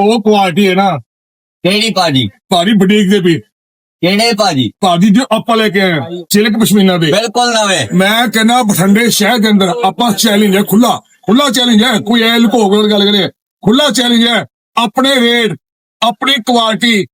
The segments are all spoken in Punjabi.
ਉਹ ਕੁਆਲਿਟੀ ਹੈ ਨਾ। ਕਿਹੜੀ ਭਾਜੀ? ਭਾਰੀ ਬੁਟੀਕ ਦੇ ਵੀ। ਕਿਹੜੇ ਭਾਜੀ? ਭਾਜੀ ਜੋ ਆਪਾਂ ਲੈ ਕੇ ਆਏ ਹਾਂ, ਸਿਲਕ ਪਸ਼ਮੀਨਾ ਦੇ। ਬਿਲਕੁਲ ਨਵੇਂ। ਮੈਂ ਕਹਿੰਦਾ ਬਠਿੰਡੇ ਸ਼ਹਿਰ ਦੇ ਅੰਦਰ ਆਪਾਂ ਚੈਲੰਜ ਹੈ ਖੁੱਲਾ ਖੁੱਲਾ ਚੈਲੰਜ ਹੈ ਕੋਈ ਐ ਲੁਕੋ ਕੇ ਗੱਲ ਕਰੇ ਖੁੱਲਾ ਚੈਲੰਜ ਹੈ ਆਪਣੇ ਰੇਟ ਆਪਣੀ ਕੁਆਲਿਟੀ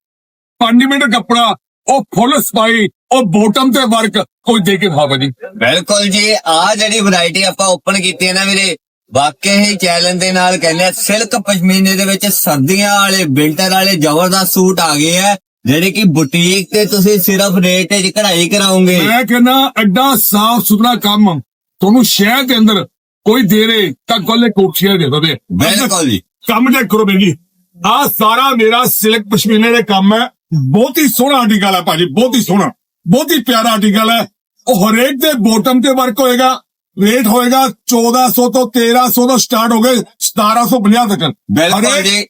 5 ਮਿੰਟ ਕੱਪੜਾ ਉਹ ਫੁੱਲ ਸਪਾਈ ਉਹ ਬੋਟਮ ਤੇ ਵਰਕ ਕੋਈ ਦੇ ਕੇ ਖਾਵਾ ਜੀ ਬਿਲਕੁਲ ਜੀ ਆ ਜਿਹੜੀ ਵੈਰਾਈਟੀ ਆਪਾਂ ਓਪਨ ਕੀਤੀ ਹੈ ਨਾ ਵੀਰੇ ਵਾਕਿਆ ਹੀ ਚੈਲੰਜ ਦੇ ਨਾਲ ਕਹਿੰਦੇ ਆ ਸਿਲਕ ਪਸ਼ਮੀਨੇ ਦੇ ਵਿੱਚ ਸਰਦੀਆਂ ਵਾਲੇ ਵਿੰਟਰ ਵਾਲੇ ਜ਼ਬਰਦਸਤ ਸੂਟ ਆ ਗਏ ਆ ਜਿਹੜੇ ਕਿ ਬੁਟੀਕ ਤੇ ਤੁਸੀਂ ਸਿਰਫ ਰੇਟ 'ਚ ਕਢਾਈ ਕਰਾਉਂਗੇ। ਮੈਂ ਕਹਿੰਦਾ ਐਡਾ ਸਾਫ਼ ਸੁਥਰਾ ਕੰਮ ਤੁਹਾਨੂੰ ਸ਼ਹਿਰ ਦੇ ਅੰਦਰ ਕੋਈ ਦੇ ਰੇ ਤਾਂ ਕੋਲੇ ਕੋਠੀਆਂ ਦੇ ਦੋਦੇ ਬਿਲਕੁਲ ਜੀ। ਕੰਮ ਚੈੱਕ ਕਰੋ ਬੇਜੀ ਆ ਸਾਰਾ ਮੇਰਾ ਸਿਲਕ ਪਸ਼ਮੀਨੇ ਦੇ ਕੰਮ ਹੈ। ਬਹੁਤ ਹੀ ਸੋਹਣਾ ਆਰਟੀਕਲ ਹੈ ਭਾਜੀ ਬਹੁਤ ਹੀ ਸੋਹਣਾ ਬਹੁਤ ਹੀ ਪਿਆਰਾ ਆਰਟੀਕਲ ਹੈ। ਉਹ ਹਰੇਕ ਦੇ ਬੋਟਮ ਤੇ ਵਰਕ ਹੋਏਗਾ। ਰੇਟ ਹੋਏਗਾ 1400 ਤੋਂ 1300 ਤੋਂ ਸਟਾਰਟ ਹੋ ਗਏ 1750 ਤੱਕ। ਬਿਲਕੁਲ ਹਰੇਕ- ਜੀ।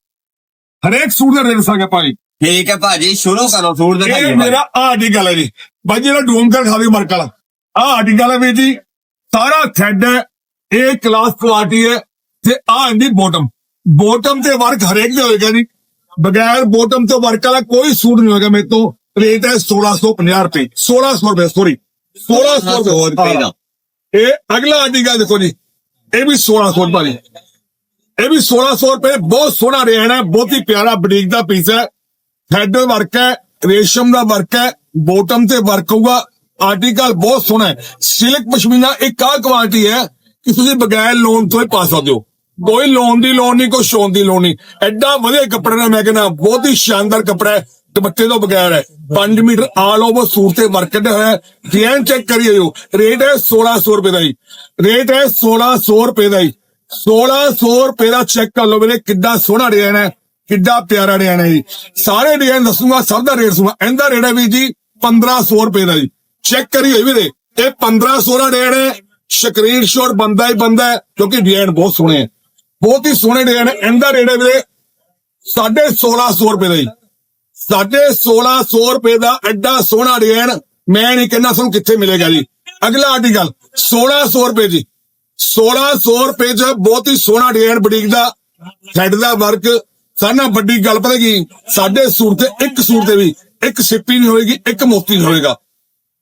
ਹਰੇਕ ਸੂਟ ਦਾ ਰੇਟ ਸਾਗਾ ਭਾਜੀ ਠੀਕ ਹੈ ਭਾਜੀ ਸ਼ੁਰੂ ਕਰੋ ਸੂਟ ਇਹ ਦਿਖਾਈਏ ਮੇਰਾ ਆਰਟੀਕਲ ਹੈ ਜੀ। ਭਾਈ ਜਿਹੜਾ ਡੂਮ ਕਰ ਖਾਦੀ ਵਰਕ ਵਾਲਾ। ਆ ਆਰਟੀਕਲ ਹੈ ਵੀ ਜੀ ਸਾਰਾ ਥੈਡ ਹੈ ਇਹ ਕਲਾਸ ਕੁਆਲਿਟੀ ਹੈ ਤੇ ਆ ਇਹਦੀ ਬੋਟਮ ਬੋਟਮ ਤੇ ਵਰਕ ਹਰੇਕ ਦੇ ਹੋਏਗਾ ਜੀ। ਬਗੈਰ ਬੋਟਮ ਤੋਂ ਵਰਕ ਵਾਲਾ ਕੋਈ ਸੂਟ ਨਹੀਂ ਹੋਏਗਾ ਮੇਰੇ ਤੋਂ। ਰੇਟ ਹੈ 1650 ਰੁਪਏ। 1600 ਰੁਪਏ ਸੌਰੀ 1600 1600 ਰੁਪਏ ਦਾ। ਇਹ ਅਗਲਾ ਆਰਟੀਕਲ ਦੇਖੋ ਜੀ। ਇਹ ਵੀ 1600 ਰੁਪਏ ਜੀ ਇਹ ਵੀ 1600 ਰੁਪਏ। ਬਹੁਤ ਸੋਹਣਾ ਰਹਿਣਾ ਹੈ, ਬਹੁਤ ਹੀ ਪਿਆਰਾ ਬਰੀਕ ਦਾ ਪੀਸ ਹੈ। ਹੈਡ ਵਰਕ ਹੈ, ਰੇਸ਼ਮ ਦਾ ਵਰਕ ਹੈ ਬੋਟਮ ਤੇ ਵਰਕ ਹੋਊਗਾ। ਆਰਟੀਕਲ ਬਹੁਤ ਸੋਹਣਾ ਹੈ। ਸਿਲਕ ਪਸ਼ਮੀਨਾ ਇੱਕ ਆ ਕੁਆਲਿਟੀ ਹੈ ਕਿ ਤੁਸੀਂ ਬਗੈਰ ਲੋਨ ਤੋਂ ਹੀ ਪਾ ਸਕਦੇ ਹੋ। ਕੋਈ ਲੋਨ ਦੀ ਲੋਨ ਨਹੀਂ, ਕੋਈ ਸ਼ੋਨ ਦੀ ਲੋਨ ਨਹੀਂ। ਐਡਾ ਵਧੀਆ ਕੱਪੜਾ ਨੇ, ਮੈਂ ਕਹਿੰਦਾ, ਬਹੁਤ ਹੀ ਸ਼ਾਨਦਾਰ ਕੱਪੜਾ ਹੈ। ਦੁਪੱਟੇ ਤੋਂ ਬਗੈਰ ਹੈ। 5 ਮੀਟਰ ਆਲ ਓਵਰ ਸੂਟ ਤੇ ਵਰਕ ਕੱਢਿਆ ਹੋਇਆ ਡਿਜ਼ਾਈਨ ਚੈੱਕ ਕਰੀਏ ਰੇਟ ਹੈ 1600 ਰੁਪਏ ਦਾ ਜੀ। ਰੇਟ ਹੈ 1600 ਰੁਪਏ ਦਾ ਜੀ। 1600 ਰੁਪਏ ਦਾ ਚੈੱਕ ਕਰ ਲਓ ਵੀਰੇ, ਕਿੱਡਾ ਸੋਹਣਾ ਡਿਜ਼ਾਈਨ ਹੈ। ਕਿੱਡਾ ਪਿਆਰਾ ਡਿਜ਼ਾਈਨ ਹੈ ਜੀ। ਸਾਰੇ ਡਿਜ਼ਾਈਨ ਦੱਸੂਗਾ, ਸਭ ਦਾ ਰੇਟ ਦਸੂਗਾ। ਇਹਦਾ ਰੇਟ ਹੈ ਵੀ ਜੀ 1500 ਰੁਪਏ ਦਾ ਜੀ। ਚੈੱਕ ਕਰੀਏ ਵੀਰੇ। ਇਹ 1500 ਦਾ ਡਿਜ਼ਾਈਨ ਹੈ। ਸਕਰੀਨਸ਼ਾਟ ਬੰਦਾ ਹੀ ਬੰਦਾ ਕਿਉਂਕਿ ਡਿਜ਼ਾਈਨ ਬਹੁਤ ਸੋਹਣੇ ਹੈ। ਬਹੁਤ ਹੀ ਸੋਹਣੇ ਡਿਜ਼ਾਈਨ ਹੈ। ਇਹਦਾ ਰੇਟ ਹੈ ਵੀਰੇ 1650 ਰੁਪਏ ਦਾ ਜੀ। ਸਾਢੇ 1600 ਰੁਪਏ ਦਾ ਐਡਾ ਸੋਹਣਾ ਡਿਜ਼ਾਈਨ ਮੈਂ ਨਹੀਂ ਕਹਿੰਦਾ ਤੁਹਾਨੂੰ ਕਿੱਥੇ ਮਿਲੇਗਾ ਜੀ। ਅਗਲਾ ਆਰਟੀਕਲ 1600 ਰੁਪਏ ਜੀ। 1600 ਰੁਪਏ ਚ ਬਹੁਤ ਹੀ ਸੋਹਣਾ ਡਿਜ਼ਾਈਨ ਬੁਟੀਕ ਦਾ ਹੈਡ ਦਾ ਵਰਕ ਸਾਨਾ ਵੱਡੀ ਗੱਲ ਪਤਾ ਕੀ? ਸਾਡੇ ਸੂਟ ਤੇ ਇੱਕ ਸੂਟ ਤੇ ਵੀ ਇੱਕ ਸਿੱਪੀ ਨਹੀਂ ਹੋਏਗੀ, ਇੱਕ ਮੋਤੀ ਨਹੀਂ ਹੋਏਗਾ।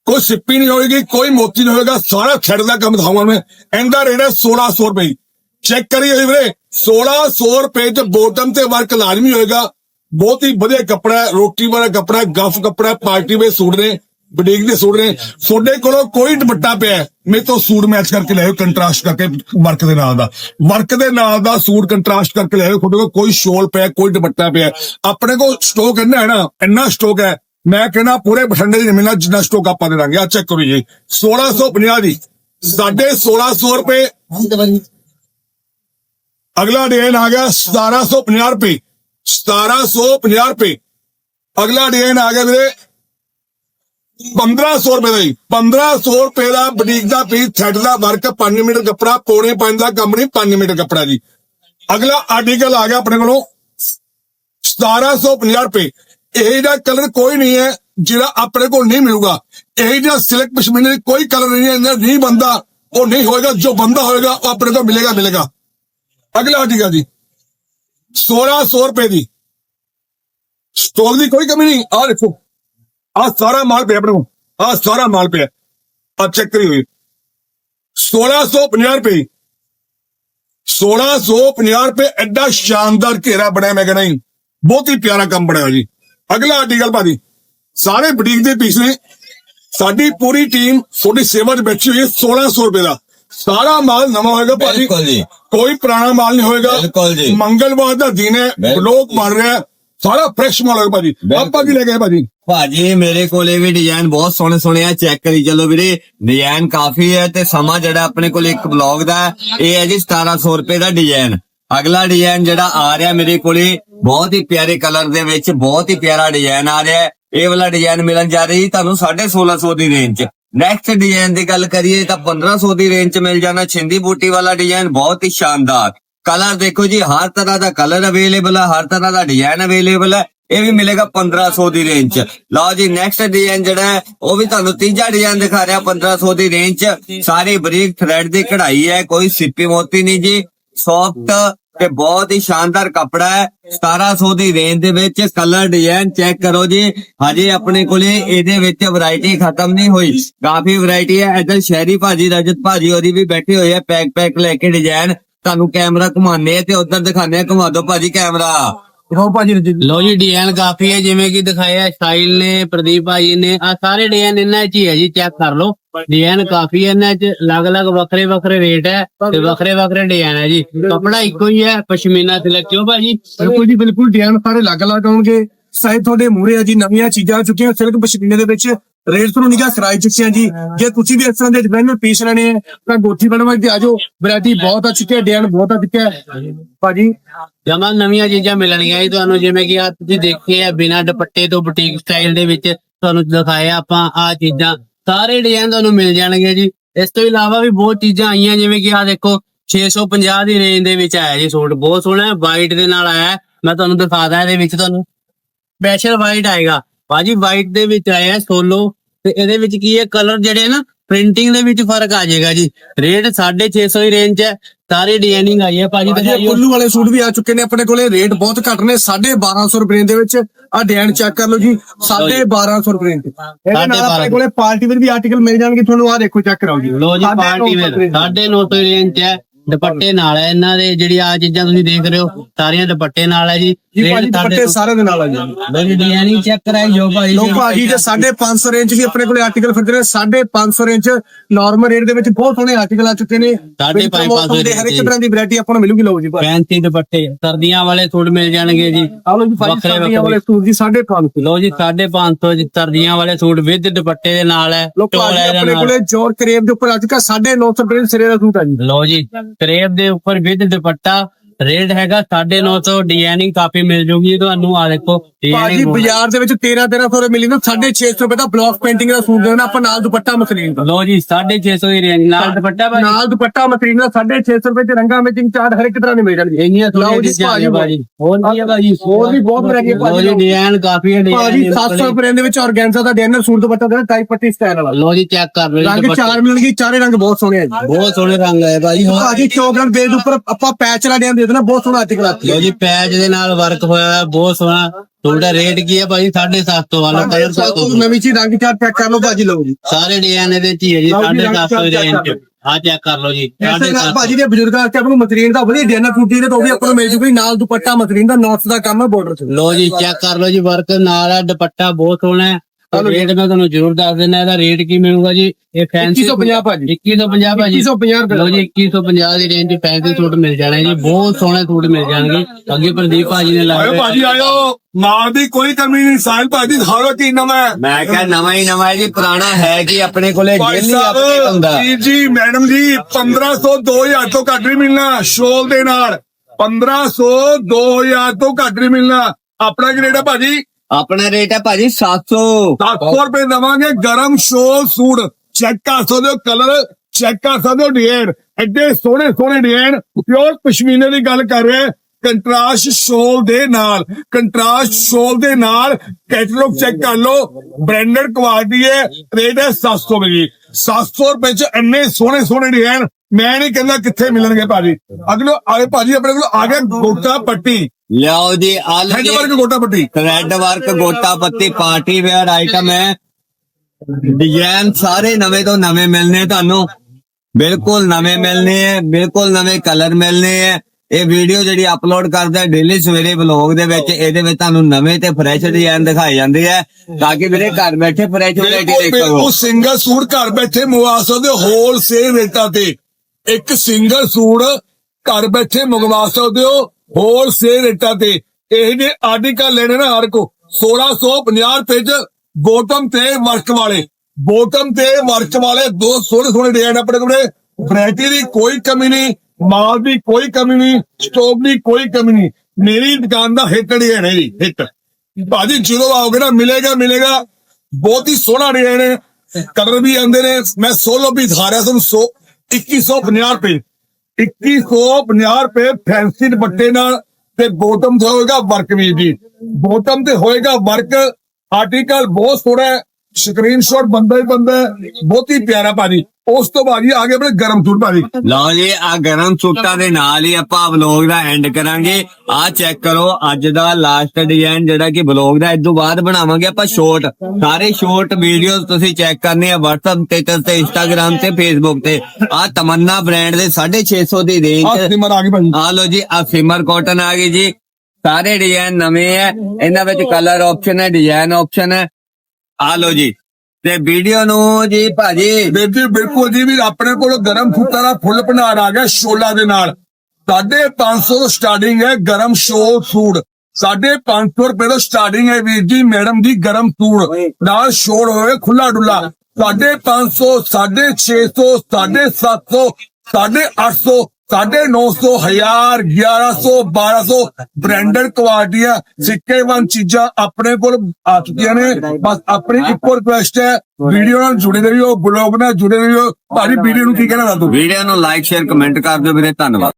ਕੋਈ ਸਿੱਪੀ ਨਹੀਂ ਹੋਏਗੀ, ਕੋਈ ਮੋਤੀ ਨਹੀਂ ਹੋਏਗਾ, ਸਾਰਾ ਥੈਡ ਦਾ ਕੰਮ ਦਿਖਾਉਂਗਾ ਮੈਂ। ਇਹਦਾ ਰੇਟ ਹੈ 1600 ਰੁਪਏ ਚੈੱਕ ਕਰੀਏ ਜੀ ਵੀਰੇ 1600 ਰੁਪਏ ਚ ਬੋਟਮ ਤੇ ਵਰਕ ਲਾਜ਼ਮੀ ਹੋਏਗਾ। ਬਹੁਤ ਹੀ ਵਧੀਆ ਕੱਪੜਾ ਰੋਟੀ ਵਾਲਾ ਕੱਪੜਾ ਗਫ ਕੱਪੜਾ ਪਾਰਟੀ ਵੇ ਸੂਟ ਨੇ ਬੁਟੀਕ ਦੇ ਸੂਟ ਨੇ। ਤੁਹਾਡੇ ਕੋਲੋਂ ਕੋਈ ਦੁਪੱਟਾ ਪਿਆ ਮੇਰੇ ਤੋਂ ਸੂਟ ਮੈਚ ਕਰਕੇ ਲਿਆਓ ਕੰਟਰਾਸਟ ਕਰਕੇ ਵਰਕ ਦੇ ਨਾਲ ਦਾ। ਵਰਕ ਦੇ ਨਾਲ ਦਾ ਸੂਟ ਕੰਟਰਾਸਟ ਕਰਕੇ ਲਿਆਓ ਤੁਹਾਡੇ ਕੋਲ ਕੋਈ ਸ਼ੋਲ ਪਿਆ ਕੋਈ ਦੁਪੱਟਾ ਪਿਆ। ਆਪਣੇ ਕੋਲ ਸਟਾਕ ਇੰਨਾ ਹੈ ਨਾ ਇੰਨਾ ਸਟਾਕ ਹੈ ਮੈਂ ਕਹਿੰਦਾ ਪੂਰੇ ਬਠਿੰਡੇ ਦੀ ਮਿਲਣਾ ਜਿੰਨਾ ਸਟਾਕ ਆਪਾਂ ਦੇ ਦਾਂਗੇ। ਆ ਚੈੱਕ ਕਰੋ ਜੀ 1650 ਦੀ ਸਾਡੇ 1600 ਰੁਪਏ। ਅਗਲਾ ਡਿਜ਼ਾਈਨ ਆ ਗਿਆ 1750 ਰੁਪਏ। 1750 ਰੁਪਏ। ਅਗਲਾ ਡਿਜ਼ਾਈਨ ਆ ਗਿਆ ਵੀਰੇ। 1500 ਰੁਪਏ ਦਾ ਜੀ। 1500 ਰੁਪਏ ਦਾ ਬੁਟੀਕ ਦਾ ਪੀਸ ਥੈਡ ਦਾ ਵਰਕ 5 ਮੀਟਰ ਕੱਪੜਾ, ਪੌਣੇ 5 ਦਾ ਕੰਮ ਨਹੀਂ 5 ਮੀਟਰ ਕੱਪੜਾ ਜੀ। ਅਗਲਾ ਆਰਟੀਕਲ ਆ ਗਿਆ ਆਪਣੇ ਕੋਲੋਂ। 1750 ਰੁਪਏ। ਇਹ ਦਾ ਕਲਰ ਕੋਈ ਨਹੀਂ ਹੈ, ਜਿਹੜਾ ਆਪਣੇ ਕੋਲ ਨਹੀਂ ਮਿਲੂਗਾ। ਇਹ ਜਿਹੜਾ ਸਿਲਕ ਪਸ਼ਮੀਨੇ ਕੋਈ ਕਲਰ ਨਹੀਂ ਹੈ ਇਹਦਾ ਨਹੀਂ ਬੰਦਾ ਉਹ ਨਹੀਂ ਹੋਏਗਾ, ਜੋ ਬੰਦਾ ਹੋਏਗਾ, ਉਹ ਆਪਣੇ ਕੋਲ ਮਿਲੇਗਾ ਮਿਲੇਗਾ। ਅਗਲਾ ਆਰਟੀਕਲ ਜੀ। 1600 ਰੁਪਏ ਦੀ। ਸਟਾਕ ਦੀ ਕੋਈ ਕਮੀ ਨਹੀਂ। ਆਹ ਦੇਖੋ। ਆਹ ਸਾਰਾ ਮਾਲ ਪਿਆ ਆਪਣੇ ਕੋਲ। ਆਹ ਸਾਰਾ ਮਾਲ ਪਿਆ। ਆ ਚੈੱਕ ਕਰੀ ਹੋਈ। 1650 ਰੁਪਏ। 1650 ਰੁਪਏ ਐਡਾ ਸ਼ਾਨਦਾਰ ਘੇਰਾ ਬਣਿਆ। ਮੈਂ ਕਹਿੰਦਾ ਜੀ, ਬਹੁਤ ਹੀ ਪਿਆਰਾ ਕੰਮ ਬਣਿਆ ਜੀ। ਅਗਲਾ ਆਰਟੀਕਲ ਭਾਜੀ। ਸਾਰੇ ਬੁਟੀਕ ਦੇ ਪੀਸ ਨੇ। ਸਾਡੀ ਪੂਰੀ ਟੀਮ ਤੁਹਾਡੀ ਸੇਵਾ 'ਚ ਬੈਠੀ ਹੋਈ ਹੈ 1600 ਰੁਪਏ ਦਾ। ਸਾਰਾ ਮਾਲ ਨਵਾਂ ਹੋਏਗਾ ਭਾਜੀ। ਬਿਲਕੁਲ ਜੀ। ਕੋਈ ਪੁਰਾਣਾ ਮਾਲ ਨਹੀਂ ਹੋਏਗਾ। ਬਿਲਕੁਲ ਜੀ। ਮੰਗਲਵਾਰ ਦਾ ਦਿਨ ਹੈ ਬਿਲਕੁਲ ਲੋਕ ਬਣ ਰਿਹਾ ਹੈ। ਸਾਰਾ ਫਰੈਸ਼ ਮਾਲ ਹੋਏਗਾ ਭਾਜੀ। ਆਪਾਂ ਕੀ ਲੈ ਗਏ ਭਾਜੀ? ਭਾਜੀ ਮੇਰੇ ਕੋਲੇ ਵੀ ਡਿਜ਼ਾਈਨ ਬਹੁਤ ਸੋਹਣੇ ਸੋਹਣੇ ਆ। ਚੈੱਕ ਕਰੀ ਚੱਲੋ ਵੀਰੇ। ਡਿਜ਼ਾਈਨ ਕਾਫੀ ਹੈ ਤੇ ਸਮਾਂ ਜਿਹੜਾ ਆਪਣੇ ਕੋਲ ਇੱਕ ਬਲੌਗ ਦਾ ਹੈ, ਇਹ ਹੈ ਜੀ 1700 ਰੁਪਏ ਦਾ ਡਿਜ਼ਾਈਨ ਅਗਲਾ ਡਿਜ਼ਾਈਨ ਜਿਹੜਾ ਆ ਰਿਹਾ ਮੇਰੇ ਕੋਲੇ ਬਹੁਤ ਹੀ ਪਿਆਰੇ ਕਲਰ ਦੇ ਵਿੱਚ ਬਹੁਤ ਹੀ ਪਿਆਰਾ ਡਿਜ਼ਾਈਨ ਆ ਰਿਹਾ ਹੈ। ਇਹ ਵਾਲਾ ਡਿਜ਼ਾਈਨ ਮਿਲਣ ਜਾ ਰਹੀ ਤੁਹਾਨੂੰ 1650 ਦੀ ਰੇਂਜ ਚ। ਨੈਕਸਟ ਡਿਜ਼ਾਈਨ ਦੀ ਗੱਲ ਕਰੀਏ ਤਾਂ 1500 ਦੀ ਰੇਂਜ ਚ ਮਿਲ ਜਾਣਾ ਛਿੰਦੀ ਬੂਟੀ ਵਾਲਾ ਡਿਜ਼ਾਈਨ ਬਹੁਤ ਹੀ ਸ਼ਾਨਦਾਰ। ਕਲਰ ਦੇਖੋ ਜੀ, ਹਰ ਤਰ੍ਹਾਂ ਦਾ ਕਲਰ ਅਵੇਲੇਬਲ ਹੈ, ਹਰ ਤਰ੍ਹਾਂ ਦਾ ਡਿਜ਼ਾਈਨ ਅਵੇਲੇਬਲ ਹੈ, ਇਹ ਵੀ ਮਿਲੇਗਾ 1500 ਦੀ ਰੇਂਜ ਚ। ਲਓ ਜੀ ਨੈਕਸਟ ਡਿਜ਼ਾਈਨ ਜਿਹੜਾ ਹੈ, ਉਹ ਵੀ ਤੁਹਾਨੂੰ ਤੀਜਾ ਡਿਜ਼ਾਈਨ ਦਿਖਾ ਰਿਹਾ 1500 ਦੀ ਰੇਂਜ ਚ। ਸਾਰੀ ਬਰੀਕ ਥ੍ਰੈਡ ਦੀ ਕਢਾਈ ਹੈ, ਕੋਈ ਸਿੱਪੀ ਮੋਤੀ ਨਹੀਂ ਜੀ ਸੌਫਟ ਕਿ ਬਹੁਤ ਹੀ ਸ਼ਾਨਦਾਰ ਕੱਪੜਾ ਹੈ। 1700 ਦੀ ਰੇਂਜ ਦੇ ਵਿੱਚ ਕਲਰ ਡਿਜ਼ਾਈਨ ਚੈੱਕ ਕਰੋ ਜੀ। ਹਜੇ ਆਪਣੇ ਕੋਲੇ ਇਹਦੇ ਵਿੱਚ ਵੈਰਾਈਟੀ ਖਤਮ ਨਹੀਂ ਹੋਈ। ਕਾਫੀ ਵੈਰਾਈਟੀ ਹੈ। ਇੱਧਰ ਸ਼ਹਿਰੀ ਭਾਜੀ ਰਜਤ ਭਾਜੀ ਉਹਦੀ ਵੀ ਬੈਠੀ ਹੋਈ ਹੈ ਪੈਕ ਪੈਕ ਲੈ ਕੇ ਡਿਜ਼ਾਈਨ ਤੁਹਾਨੂੰ ਕੈਮਰਾ ਘੁਮਾਉਂਦੇ ਆ ਤੇ ਉਧਰ ਦਿਖਾਉਂਦੇ ਆ। ਘੁਮਾ ਦਿਓ ਭਾਜੀ ਕੈਮਰਾ ਦਿਖਾਓ ਭਾਜੀ ਲੋ ਜੀ ਡਿਜ਼ਾਈਨ ਕਾਫੀ ਹੈ। ਜਿਵੇਂ ਕਿ ਦਿਖਾਇਆ ਸਟਾਈਲ ਨੇ ਪ੍ਰਦੀਪ ਭਾਜੀ ਨੇ। ਆ ਸਾਰੇ ਡਿਜ਼ਾਈਨ ਇਹਨਾਂ 'ਚ ਹੀ ਹੈ ਜੀ। ਚੈੱਕ ਕਰ ਲਓ। ਡਿਜ਼ਾਈਨ ਕਾਫੀ ਹੈ ਇਹਨਾਂ 'ਚ ਅਲੱਗ-ਅਲੱਗ ਵੱਖਰੇ ਵੱਖਰੇ ਰੇਟ ਹੈ ਤੇ ਵੱਖਰੇ ਵੱਖਰੇ ਡਿਜ਼ਾਈਨ ਹੈ ਜੀ। ਕਪੜਾ ਇੱਕੋ ਹੀ ਹੈ ਪਸ਼ਮੀਨਾ ਸਿਲਕ ਕਿਉਂ ਭਾਜੀ? ਬਿਲਕੁਲ ਜੀ ਬਿਲਕੁਲ ਡਿਜ਼ਾਈਨ ਸਾਰੇ ਅਲੱਗ ਅਲੱਗ ਹੋਣਗੇ ਸਾਈਜ਼ ਤੁਹਾਡੇ ਮੂਰੇ ਆ ਜੀ ਨਵੀਆਂ ਚੀਜ਼ਾਂ ਆ ਚੁੱਕੀਆਂ ਸਿਲਕ ਪਸ਼ਮੀਨੇ ਦੇ ਵਿੱਚ ਰੇਟ ਤੁਹਾਨੂੰ ਨਿਗਾ ਕਰਾਈ ਚੁੱਕੇ ਆ ਜੀ। ਜੇ ਤੁਸੀਂ ਵੀ ਇਸ ਤਰ੍ਹਾਂ ਦੇ ਡਿਜ਼ਾਈਨਰ ਪੀਸ ਲੈਣੇ ਆ ਤਾਂ ਗੋਠੀ ਬਣਵਾ ਕੇ ਆ ਜਾਓ। ਵੈਰਾਈਟੀ ਬਹੁਤ ਆ ਚੁੱਕੀ ਹੈ ਡਿਜ਼ਾਈਨ ਬਹੁਤ ਆ ਚੁੱਕਿਆ ਭਾਜੀ? ਜਮਾ ਨਵੀਆਂ ਚੀਜ਼ਾਂ ਮਿਲਣਗੀਆਂ ਜੀ ਤੁਹਾਨੂੰ ਜਿਵੇਂ ਕਿ ਆ ਤੁਸੀਂ ਦੇਖੇ ਆ ਬਿਨਾ ਦੁਪੱਟੇ ਤੋਂ ਬੁਟੀਕ ਸਟਾਈਲ ਦੇ ਵਿੱਚ ਤੁਹਾਨੂੰ ਦਿਖਾਇਆ ਆਪਾਂ ਆ ਚੀਜ਼ਾਂ। ਸਾਰੇ ਡਿਜ਼ਾਈਨ ਤੁਹਾਨੂੰ ਮਿਲ ਜਾਣਗੇ ਜੀ। ਇਸ ਤੋਂ ਇਲਾਵਾ ਵੀ ਬਹੁਤ ਚੀਜ਼ਾਂ ਆਈਆਂ, ਜਿਵੇਂ ਕਿ ਆ ਦੇਖੋ 650 ਦੀ ਰੇਂਜ ਦੇ ਵਿੱਚ ਆਇਆ ਜੀ ਸੂਟ। ਬਹੁਤ ਸੋਹਣਾ ਹੈ ਵਾਈਟ ਦੇ ਨਾਲ ਆਇਆ ਮੈਂ ਤੁਹਾਨੂੰ ਦਿਖਾਦਾ ਇਹਦੇ ਵਿੱਚ ਤੁਹਾਨੂੰ। ਸਪੈਸ਼ਲ ਵਾਈਟ ਆਏਗਾ। ਭਾਜੀ ਵਾਈਟ ਦੇ ਵਿੱਚ ਆਇਆ ਸੋਲੋ। ਤੇ ਇਹਦੇ ਵਿੱਚ ਕੀ ਹੈ ਕਲਰ ਜਿਹੜੇ ਨਾ ਪ੍ਰਿੰਟਿੰਗ ਦੇ ਵਿੱਚ ਫ਼ਰਕ ਆ ਜਾਏਗਾ ਜੀ। ਰੇਟ 650 ਦੀ ਰੇਂਜ ਹੈ। ਸਾਰੀ ਡਿਜ਼ਾਈਨਿੰਗ ਆਈ ਹੈ ਭਾਜੀ ਭਾਜੀ ਇਹ ਕੁੱਲੂ ਵਾਲੇ ਸੂਟ ਵੀ ਆ ਚੁੱਕੇ ਨੇ ਆਪਣੇ ਕੋਲੇ। ਰੇਟ ਬਹੁਤ ਘੱਟ ਨੇ 1250 ਰੁਪਏ ਦੇ ਵਿੱਚ। ਆ ਡਿਜ਼ਾਈਨ ਚੈੱਕ ਕਰ ਲਓ ਜੀ 1250 ਰੁਪਏ ਦੇ ਇਹਦੇ ਨਾਲ ਆਪਣੇ ਕੋਲੇ ਪਾਰਟੀ ਵੇਅਰ ਵੀ ਆਰਟੀਕਲ ਮਿਲ ਜਾਣਗੇ ਤੁਹਾਨੂੰ ਆ ਦੇਖੋ ਚੈੱਕ ਕਰਾਓ ਜੀ। ਲੋ ਜੀ ਪਾਰਟੀ ਵੇਅਰ ਰੁਪਏ ਦੇ। 950 ਰੇਂਜ ਹੈ। ਦੁਪੱਟੇ ਨਾਲ ਹੈ ਇਹਨਾਂ ਦੇ ਜਿਹੜੀ ਆ ਚੀਜ਼ਾਂ ਤੁਸੀਂ ਦੇਖ ਰਹੇ ਹੋ ਸਾਰੀਆਂ ਦੁਪੱਟੇ ਨਾਲ ਹੈ ਜੀ। ਜੀ ਭਾਜੀ ਦੁਪੱਟੇ ਸਾਰੇ ਦੇ ਨਾਲ ਆ ਜੀ। ਡਿਜ਼ਾਈਨਿੰਗ ਚੈੱਕ ਕਰਾਈ ਜੋ ਭਾਜੀ ਲੋ ਭਾਜੀ ਜੇ 550 ਰੇਂਜ ਵੀ ਆਪਣੇ ਕੋਲੇ ਆਰਟੀਕਲ ਫਿਰਦੇ ਨੇ 550 ਰੇਂਜ ਨਾਰਮਲ ਰੇਟ ਦੇ ਵਿੱਚ ਬਹੁਤ ਸੋਹਣੇ ਆਰਟੀਕਲ ਆ ਚੁੱਕੇ ਨੇ। ਸਾਢੇ ਪੰਜ ਪੰਜ ਸੌ ਦੇ ਹਰ ਇੱਕ ਰੇਂਜ ਤਰ੍ਹਾਂ ਦੀ ਵੈਰਾਈਟੀ ਆਪਾਂ ਨੂੰ ਮਿਲੂਗੀ ਲਓ ਜੀ ਭਾਜੀ। ਫੈਂਸੀ ਦੁਪੱਟੇ ਸਰਦੀਆਂ ਵਾਲੇ ਸੂਟ ਮਿਲ ਜਾਣਗੇ ਜੀ। ਆ ਲਓ ਜੀ ਭਾਜੀ ਵੱਖਰੇ ਸਰਦੀਆਂ ਵੱਖਰੇ। ਵਾਲੇ ਸੂਟ ਜੀ 550 ਲੋ ਜੀ 550 ਜੀ ਸਰਦੀਆਂ ਵਾਲੇ ਸੂਟ ਵਿਦ ਦੁਪੱਟੇ ਦੇ ਨਾਲ ਹੈ ਲੋ ਭਾਜੀ ਹੈ ਇਹਦੇ ਆਪਣੇ ਨਾਲ। ਕੋਲੇ ਜੋਰ ਕਰੇਬ ਦੇ ਉੱਪਰ ਅੱਜ ਕੱਲ੍ਹ 950 ਰੁਪਏ ਦੇ ਸਿਰੇ ਦਾ ਸੂਟ ਆ ਜੀ। ਲੋ ਜੀ। ਕਰੇਬ ਦੇ ਉੱਪਰ ਵਿਦ ਦੁਪੱਟਾ ਰੇਟ ਹੈਗਾ 950 ਡਿਜ਼ਾਈਨਿੰਗ ਕਾਫੀ ਮਿਲ ਜੂਗੀ ਤੁਹਾਨੂੰ। ਆ ਦੇਖੋ ਭਾਜੀ designing ਬਾਜ਼ਾਰ ਦੇ ਵਿੱਚ 13 1300 ਰੁਪਏ ਮਿਲੀ ਨਾ 650 ਰੁਪਏ ਦਾ ਬਲੌਕ ਪੇਂਟਿੰਗ ਦਾ ਸੂਟ ਦੇਣਾ ਆਪਾਂ ਨਾਲ ਦੁਪੱਟਾ ਮਸਲੀਨ ਦਾ। ਲੋ ਜੀ 650 ਦੀ ਰੇਂਜ ਨਾਲ ਦੁਪੱਟਾ ਭਾਜੀ? ਨਾਲ ਦੁਪੱਟਾ ਮਸਲੀਨ ਦਾ 650 ਰੁਪਏ ਚ ਰੰਗਾ ਮੈਚਿੰਗ ਚਾਰਟ ਹਰ ਇੱਕ ਤਰ੍ਹਾਂ ਦੀ ਮਿਲ ਜਾਣਗੀ। ਇੰਨੀਆਂ ਲਓ ਜੀ ਭਾਜੀ, ਹੋਰ ਵੀ ਆ ਭਾਜੀ? ਹੋਰ ਵੀ ਬਹੁਤ ਹੈ ਭਾਜੀ। ਲੋ ਜੀ ਡਿਜ਼ਾਈਨ ਕਾਫੀ ਹੈ ਭਾਜੀ design 700 ਰੁਪਏ ਦੇ ਵਿੱਚ ਆਰਗੈਂਜ਼ਾ ਦਾ ਡਿਜ਼ਾਈਨਰ ਸੂਟ ਦੁਪੱਟਾ ਦੇਣਾ ਟਾਈਪ ਪੱਟੀ ਸਟਾਈਲ ਵਾਲਾ। ਲੋ ਜੀ ਚੈੱਕ ਕਰ ਲਓ ਜੀ ਰੰਗ ਦੁਪੱਟੇ। ਚਾਰ ਮਿਲਣਗੇ ਚਾਰੇ ਰੰਗ ਬਹੁਤ ਸੋਹਣੇ ਆ ਜੀ। ਬਹੁਤ ਸੋਹਣੇ ਰੰਗ ਹੈ ਭਾਜੀ ਹੋਰ ਭਾਜੀ ਚੌਕਲਟ ਬੇਸ ਦੇ ਉੱਪਰ ਆਪਾਂ ਪੈਚ ਵਾਲਾ ਡਿਜ਼ਾਈਨ ਦੇ ਦੇਣਾ ਬਹੁਤ ਸੋਹਣਾ ਆਰਟੀਕਲ ਆ ਲੋ ਜੀ ਪੈਚ ਦੇ ਨਾਲ ਵਰਕ ਹੋਇਆ ਬਹੁਤ ਸੋਹਣਾ। ਤੁਹਾਡਾ ਰੇਟ ਕੀ ਹੈ ਭਾਜੀ? 750 ਵਾਲਾ ਕਲਰ ਤੁਹਾਨੂੰ ਨਵੀਂ ਚੀਜ਼ ਰੰਗ ਚਾਰਟ ਪੈਕ ਕਰ ਲਓ ਭਾਜੀ ਲਓ ਜੀ। ਸਾਰੇ ਡਿਜ਼ਾਈਨ ਇਹਦੇ ਚ ਹੀ ਹੈ ਜੀ ਲਓ ਜੀ, ਰੰਗ 750 ਦੀ check ਰੇਂਜ ਕਰ ਚ। ਆ ਚੈੱਕ ਕਰ ਲਓ ਜੀ ਨਾਲ 750 ਭਾਜੀ ਦੇ ਬਜ਼ੁਰਗਾਂ ਤੇ ਆਪਾਂ ਨੂੰ ਮਸਲੀਨ ਦਾ ਵਧੀਆ ਡਿਜ਼ਾਈਨਰ ਸੂਟ ਦੇ ਤਾਂ ਉਹ ਵੀ ਆਪਾਂ ਨੂੰ ਮਿਲ ਜੂਗੀ। ਨਾਲ ਦੁਪੱਟਾ ਮਸਲੀਨ ਦਾ ਨੌਰਥ ਦਾ ਕੰਮ ਹੈ ਬਾਰਡਰ ਤੇ ਲੋ ਜੀ ਚੈੱਕ ਕਰ ਲਓ ਜੀ ਵਰਕ ਨਾਲ ਹੈ ਦੁਪੱਟਾ ਬਹੁਤ ਸੋਹਣਾ ਹੈ। ਜੀ। ਰੇਟ ਮੈਂ ਤੁਹਾਨੂੰ ਜ਼ਰੂਰ ਦੱਸ ਦਿੰਦਾ ਇਹਦਾ ਰੇਟ ਕੀ ਮਿਲੂਗਾ ਜੀ? ਇਹ ਫੈਂਸੀ 2150 ਭਾਜੀ। 2150 ਭਾਜੀ। 2150 ਰੁਪਏ ਲੋ ਜੀ 2150 ਦੀ ਰੇਂਜ 'ਚ ਫੈਂਸੀ ਸੂਟ ਮਿਲ ਜਾਣੇ ਜੀ ਬਹੁਤ ਸੋਹਣੇ ਸੂਟ ਮਿਲ ਜਾਣਗੇ। ਅੱਗੇ ਪ੍ਰਦੀਪ ਭਾਜੀ ਨੇ ਆਇਓ ਲਾਏ ਭਾਜੀ ਆਇਓ। ਮਾਲ ਦੀ ਕੋਈ ਕਮੀ ਨਹੀਂ ਸਾਹਿਲ ਭਾਜੀ ਦਿਖਾਓ ਕੀ ਨਵਾਂ ਮੈਂ ਕਿਹਾ ਨਵਾਂ ਹੀ ਨਵਾਂ ਹੈ ਜੀ ਪੁਰਾਣਾ ਹੈ ਕਿ ਆਪਣੇ ਕੋਲੇ ਡੇਲੀ ਅਪਡੇਟ ਹੁੰਦਾ। ਜੀ ਜੀ ਮੈਡਮ ਜੀ 1500 2000 ਤੋਂ ਘੱਟ ਨਹੀਂ ਮਿਲਣਾ ਸ਼ੋਲ ਦੇ ਨਾਲ। 1500 2000 ਤੋਂ ਘੱਟ ਨਹੀਂ ਮਿਲਣਾ। ਆਪਣਾ ਕੀ ਰੇਟ ਹੈ ਭਾਜੀ? ਆਪਣਾ ਰੇਟ ਹੈ ਭਾਜੀ 700 700 ਰੁਪਏ ਦਵਾਂਗੇ, ਗਰਮ ਸ਼ੋਲ ਸੂਟ। ਚੈੱਕ ਕਰ ਸਕਦੇ ਹੋ ਕਲਰ ਚੈੱਕ ਕਰ ਸਕਦੇ ਹੋ ਡਿਜ਼ਾਈਨ ਐਡੇ ਸੋਹਣੇ ਸੋਹਣੇ ਡਿਜ਼ਾਈਨ ਪਿਓਰ ਪਸ਼ਮੀਨੇ ਦੀ ਗੱਲ ਕਰ ਰਿਹਾ ਕੰਟਰਾਸਟ ਸ਼ੋਲ ਦੇ ਨਾਲ, ਕੰਟਰਾਸਟ ਸ਼ੋਲ ਦੇ ਨਾਲ ਕੈਟਲੌਗ ਚੈੱਕ ਕਰ ਲਓ। ਬ੍ਰਾਂਡਡ ਕੁਆਲਿਟੀ ਹੈ ਰੇਟ ਹੈ 700 ਰੁਪਏ ਦੀ। 700 ਰੁਪਏ ਚ ਇੰਨੇ ਸੋਹਣੇ ਸੋਹਣੇ ਡਿਜ਼ਾਈਨ ਮੈਂ ਨਹੀਂ ਕਹਿੰਦਾ ਕਿੱਥੇ ਮਿਲਣਗੇ ਭਾਜੀ। ਅਗਲੋ ਆਏ ਭਾਜੀ ਆਪਣੇ ਕੋਲ ਆ ਗਿਆ ਗੋਟਾ ਪੱਟੀ। ਲਿਆਓ ਜੀ ਆਲ ਹੈਂਡ ਵਰਕ ਗੋਟਾ ਪੱਟੀ। ਵਰਕ ਗੋਟਾ ਪੱਤੀ ਪਾਰਟੀ ਵੇਅਰ ਆਈਟਮ ਹੈ। ਡਿਜ਼ਾਈਨ ਸਾਰੇ ਨਵੇਂ ਤੋਂ ਨਵੇਂ ਮਿਲਨੇ ਤੁਹਾਨੂੰ। ਬਿਲਕੁਲ ਨਵੇਂ ਮਿਲਨੇ ਹੈ ਬਿਲਕੁਲ ਨਵੇਂ ਕਲਰ ਮਿਲਨੇ ਹੈ। ਇਹ ਵੀਡੀਓ ਜਿਹੜੀ ਅਪਲੋਡ ਕਰਦਾ ਡੇਲੀ ਸਵੇਰੇ ਵਲੌਗ ਦੇ ਵਿੱਚ ਇਹਦੇ ਵਿੱਚ ਤੁਹਾਨੂੰ ਨਵੇਂ ਤੇ ਫਰੈਸ਼ ਡਿਜ਼ਾਈਨ ਦਿਖਾਏ ਜਾਂਦੇ ਆ ਤਾਂ ਕਿ ਵੀਰੇ ਘਰ ਬੈਠੇ ਫਰੈਸ਼ ਵੈਰਾਈਟੀ ਦੇਖੋ। ਬਿਲਕੁਲ ਸਿੰਗਲ ਸੂਟ ਘਰ ਬੈਠੇ ਸਕਦੇ ਹੋ ਹੋਲਸੇਲ ਰੇਟਾਂ ਤੇ। ਇੱਕ ਸਿੰਗਲ ਸੂਟ ਘਰ ਬੈਠੇ ਮੰਗਵਾ ਸਕਦੇ ਹੋ ਹੋਲਸੇਲ ਰੇਟਾਂ ਤੇ। ਇਹ ਜੇ ਆਰਟੀਕਲ ਲੈਣੇ ਨਾ ਹਰ ਕੋ 1650 ਰੁਪਏ ਚ ਬੋਟਮ ਤੇ ਵਰਕ ਵਾਲੇ। ਬੋਟਮ ਤੇ ਵਰਕ ਵਾਲੇ ਦੋ ਸੋਹਣੇ ਸੋਹਣੇ ਡਿਜ਼ਾਈਨ ਆਪਣੇ ਕੋਲੇ। ਵੈਰਾਈਟੀ ਦੀ ਕੋਈ ਕਮੀ ਨਹੀਂ, ਮਾਲ ਦੀ ਕੋਈ ਕਮੀ ਨਹੀਂ ਸਟਾਕ ਦੀ ਕੋਈ ਕਮੀ ਨਹੀਂ। ਮੇਰੀ ਦੁਕਾਨ ਦਾ ਹਿੱਟ ਡਿਜ਼ਾਈਨ ਹੈ ਜੀ, ਹਿੱਟ। ਭਾਜੀ ਜਦੋਂ ਆਓਗੇ ਨਾ, ਮਿਲੇਗਾ ਮਿਲੇਗਾ। ਬਹੁਤ ਹੀ ਸੋਹਣਾ ਡਿਜ਼ਾਈਨ ਹੈ। ਕਲਰ ਵੀ ਆਉਂਦੇ ਨੇ। ਮੈਂ ਸੋਲੋ ਵੀ ਦਿਖਾ ਰਿਹਾ ਤੁਹਾਨੂੰ, ਸੋ 2150 ਰੁਪਏ। 2150 ਰੁਪਏ ਫੈਂਸੀ ਦੁਪੱਟੇ ਨਾਲ ਤੇ ਬੋਟਮ ਤੇ ਹੋਏਗਾ ਵਰਕ ਵੀ ਜੀ। ਬੋਟਮ ਤੇ ਹੋਏਗਾ ਵਰਕ ਆਰਟੀਕਲ ਬਹੁਤ ਸੋਹਣਾ ਹੈ। ਸਕਰੀਨਸ਼ਾਟ ਬੰਦਾ ਹੀ ਬੰਦਾ ਹੈ। ਬਹੁਤ ਹੀ ਪਿਆਰਾ ਭਾਜੀ। ਉਸ ਤੋਂ ਬਾਅਦ ਜੀ ਆ ਗਏ ਆਪਣੇ ਗਰਮ ਸੂਟ ਭਾਜੀ। ਲਓ ਜੀ ਆ ਗਰਮ ਸੂਟਾਂ ਦੇ ਨਾਲ ਹੀ ਆਪਾਂ ਵਲੌਗ ਦਾ ਐਂਡ ਕਰਾਂਗੇ। ਆ ਚੈੱਕ ਕਰੋ ਅੱਜ ਦਾ ਲਾਸਟ ਡਿਜ਼ਾਈਨ ਜਿਹੜਾ ਕਿ ਵਲੌਗ ਦਾ ਤੋਂ ਬਾਅਦ ਬਣਾਵਾਂਗੇ ਆਪਾਂ ਸ਼ੋਰਟ ਸਾਰੇ ਸ਼ੋਰਟ ਵੀਡੀਓਜ਼ ਤੁਸੀਂ ਚੈੱਕ ਕਰਨੇ ਆ WhatsApp ਤੇ ਤੇ Instagram ਤੇ Facebook ਤੇ। ਆ ਤਮੰਨਾ ਬ੍ਰਾਂਡ ਦੇ 650 ਦੀ ਆ ਰੇਂਜ ਸਿਮਰ ਆ ਗਈ ਭਾਜੀ। ਆ ਲੋ ਜੀ ਆ ਸਿਮਰ ਕਾਟਨ ਆ ਗਈ ਜੀ। ਸਾਰੇ ਡਿਜ਼ਾਈਨ ਨਵੇਂ ਆ। ਇਹਨਾਂ ਵਿੱਚ ਕਲਰ ਆਪਸ਼ਨ ਹੈ ਡਿਜ਼ਾਈਨ ਆਪਸ਼ਨ ਹੈ। ਆ ਲੋ ਜੀ ਤੇ ਵੀਡੀਓ ਨੂੰ ਜੀ ਭਾਜੀ ਵੀਰ ਬਿਲਕੁਲ ਜੀ ਵੀ ਆਪਣੇ ਕੋਲ ਗਰਮ ਫੁੱਟਾ ਦਾ ਫੁੱਲ ਭੰਡਾਰ ਆ ਗਿਆ ਛੋਲਾ ਦੇ ਨਾਲ। 550 ਸਟਾਰਟਿੰਗ ਹੈ ਗਰਮ ਸ਼ੋਲ ਸੂਟ। 550 ਰੁਪਏ ਤੋਂ ਸਟਾਰਟਿੰਗ ਹੈ ਵੀਰ ਜੀ ਮੈਡਮ ਦੀ ਗਰਮ ਸੂਟ। ਨਾਲ ਸ਼ੋਲ ਹੋਵੇ ਖੁੱਲਾ ਡੁੱਲਾ। 550 650 750 800 950 1000 1100 1200 ਬ੍ਰਾਂਡਡ ਕੁਆਲਟੀਆਂ ਸਿੱਕੇਵੰਦ ਚੀਜ਼ਾਂ ਆਪਣੇ ਕੋਲ ਆ ਚੁੱਕੀਆਂ ਨੇ। ਬਸ ਆਪਣੀ ਇੱਕੋ ਰਿਕੁਐਸਟ ਹੈ, ਵੀਡੀਓ ਨਾਲ ਜੁੜੇ ਰਹਿਓ ਬਲੌਗ ਨਾਲ ਜੁੜੇ ਰਹਿਓ। ਭਾਰੀ ਵੀਡੀਓ ਨੂੰ ਕੀ ਕਹਿਣਾ ਦੱਸੋ ਵੀਡੀਓ ਨੂੰ ਲਾਈਕ ਸ਼ੇਅਰ ਕਮੈਂਟ ਕਰ ਦਿਓ ਵੀਰੇ, ਧੰਨਵਾਦ।